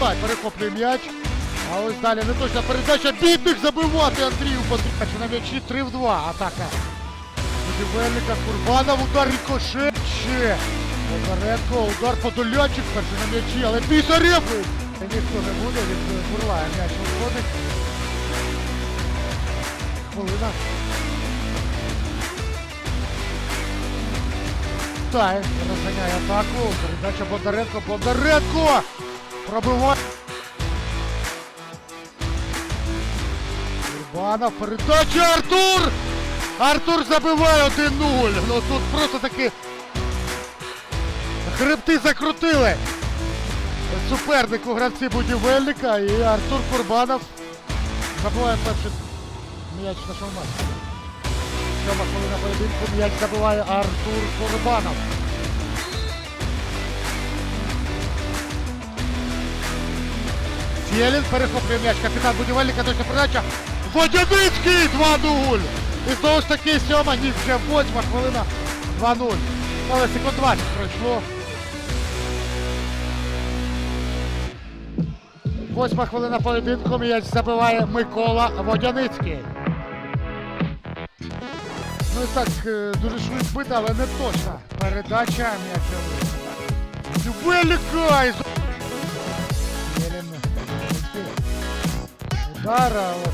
перехоплює м'яч. А ось далі не точна передача. Бідник забивати Андрію Потрібно. На м'ячі 3 в 2. Атака. Будівельника Курбанов, удар рикошет. Ще. Бондаренко, удар Подолянчик, перший на м'ячі, але Пісарєв! Ніхто не буде, від Бурлая м'яч виходить. Хвилина. Тай, розганяє атаку. Передача Бондаренко. Бондаренко! Пробиває. Урбанов, передача Артур! Артур забиває 1-0. Ну тут просто таки хребти закрутили. Супернику гравці будівельника і Артур Курбанов забиває перший м'яч на шалматі. Сьома хвилина поєдинку м'яч забиває Артур Курбанов. Сєлін перехоплює м'яч. Капітан будівельника точна передача. Водяницький 2-0. І знову ж таки сьома, ні, вже восьма хвилина 2-0. Але секунд 20 пройшло. Восьма хвилина поєдинку м'яч забиває Микола Водяницький. Ну і так, е, дуже швидко але не точно. Передача м'яча. Велика! і Удар, а от.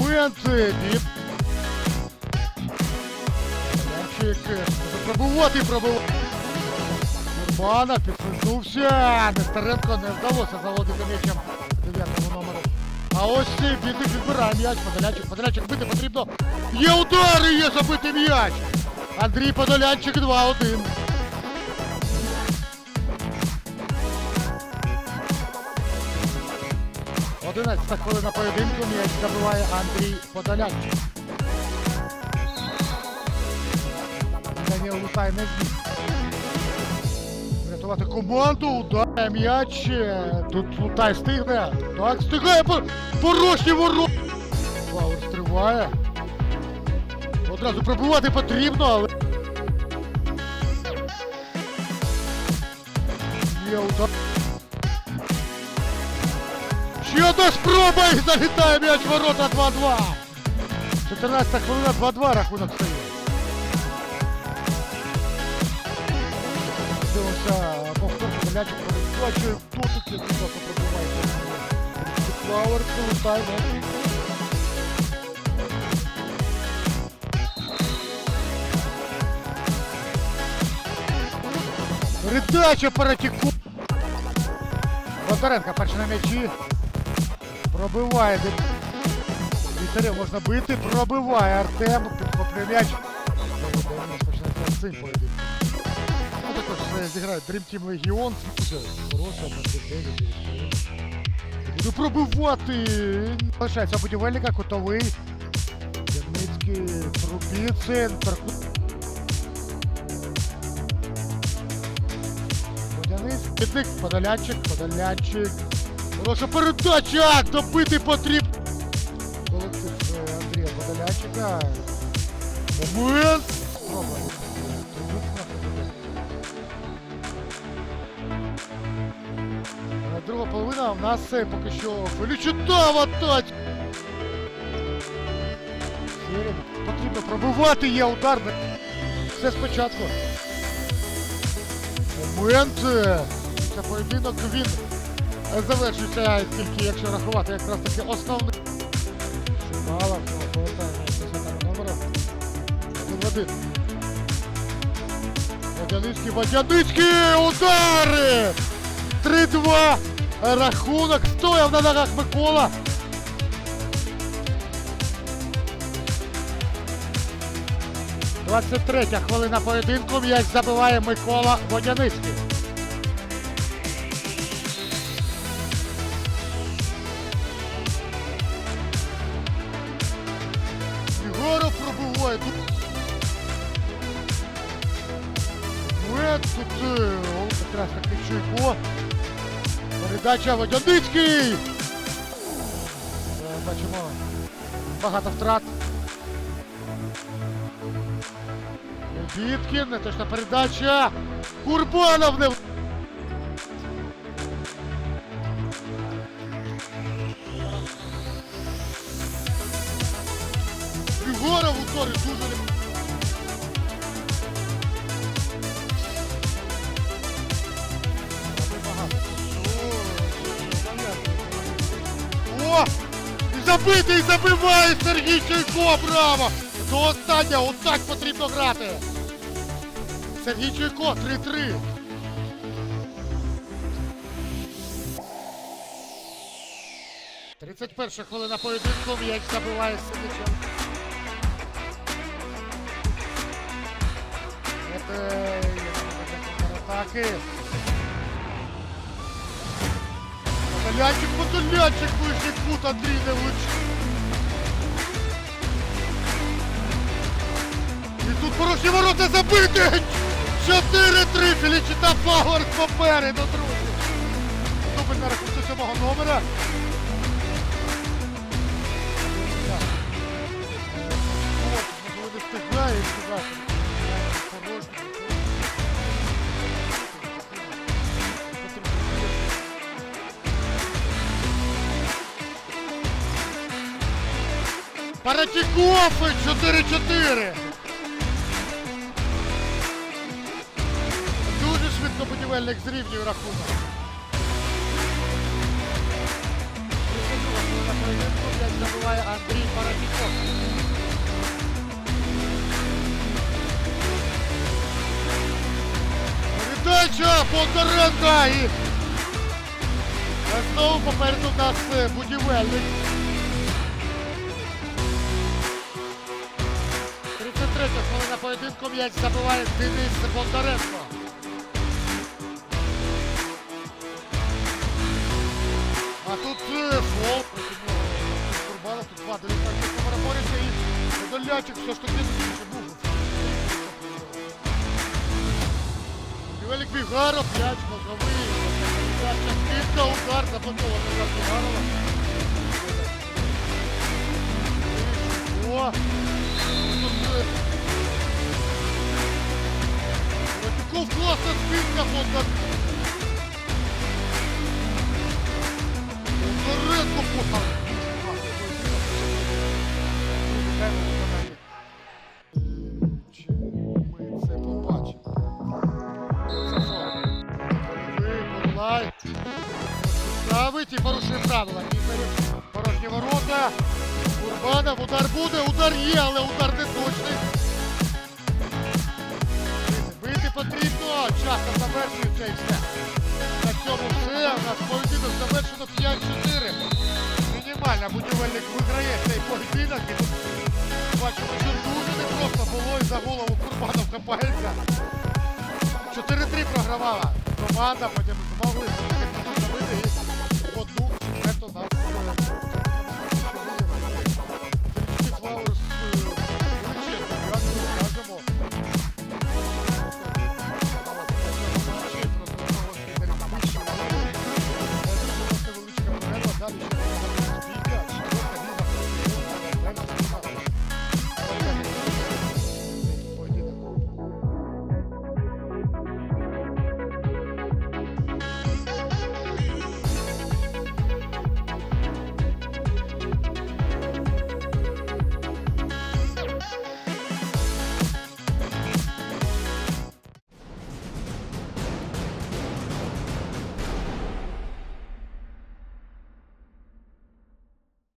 Моменти від. Пробувати і пробувати. Урбана підсунувся. Нестеренко не вдалося заводити м'ячем 9 номеру. А ось цей бідник відбирає м'яч. Подолянчик, Подолянчик бити потрібно. Є удари, є забитий м'яч. Андрій Подолянчик 2-1. Одинадцята хвилина поєдинку м'яч забиває Андрій Подолянчик. Даніл Лутай не зміг. Врятувати команду, ударає м'яч. Тут Лутай стигне. Так, стигає по порожні ворота. Бауер стриває. Одразу пробувати потрібно, але. Є удар. Ще одна спроба і залітає м'яч ворота 2-2. 14 хвилина 2-2 рахунок стає. Дивимося, повтор передачує. Хто тут? Будь ласка, пробивайте. Флауер, прилетає м'яч. Передача Паратіку. Бондаренко перший на м'ячі. Пробиває. Вітарів можна бити. Пробиває Артем. Підхоплює м'яч. Починається з цим поєдинком. Ну також е, зіграють Dream Team Legion. Хороша, Буду пробивати. Лишається будівельника, кутовий. Ямницький, Трубіцин, Тарку. Водяниць, Підник, Подолянчик, Подолянчик. Хороша передача! Добити потрібно! Колектив е, Андрія Подолянчика. Момент! Е, Друга половина в нас е, поки що атаці. Сєрін. Потрібно пробивати, є удар. Все спочатку. Момент. Це поєдинок він завершується тільки, якщо рахувати якраз таки основний. Мало, повертаємо 10 номера. Один. Водяницький, Водяницький! Удари! 3-2! Рахунок стояв на ногах Микола. Двадцять третя хвилина поєдинку. М'яч забиває Микола Водяницький. Тут якраз таки. Передача Водяницький. Бачимо багато втрат. Біткін, неточна передача. Курбанов не... Єгоров у корі дуже не... О! І забити, і забиває Сергій Чуйко, браво! До останнього, отак потрібно грати. Сергій Чуйко, 3-3. Тридцять перша хвилина поєдинку, м'яч забиває Сидичев. Це атаки. Подолянчик, подолянчик, ближній кут, Андрій не влучив. І тут порожні ворота забити! 4-3, Філічита Пауер попереду, друзі. Дубль на рахунку сьомого номера. Можливо, не встигає сказати. Порожній. Паратіков 4-4. Дуже швидко будівельник зрівнює рахунок. Забиває Андрій Паратіков. Передача Бондаренка і знову попереду нас е, будівельник. 33 хвилина поєдинку м'яч забиває Денис Бондаренко. А тут е, фол. Курбанов тут два делікатні камера бореться і Подолячик все ж таки більше був. Велик Бігаров, м'яч ножовий. Частинка, удар, заблокований удар Бігарова. О! Класна спинка? Це фол. Бурлай. Ставить і порушує правила. Порожні ворота. Урбанов, удар буде, удар є, але удар не точний. Потрібно, Часто завершується і все. На цьому все, у нас поєдинок завершено 5-4. Мінімально будівельник виграє цей поєдинок. І тут бачимо, що дуже непросто було і за голову Курбанов хапається. 4-3 програвала команда, потім змогли.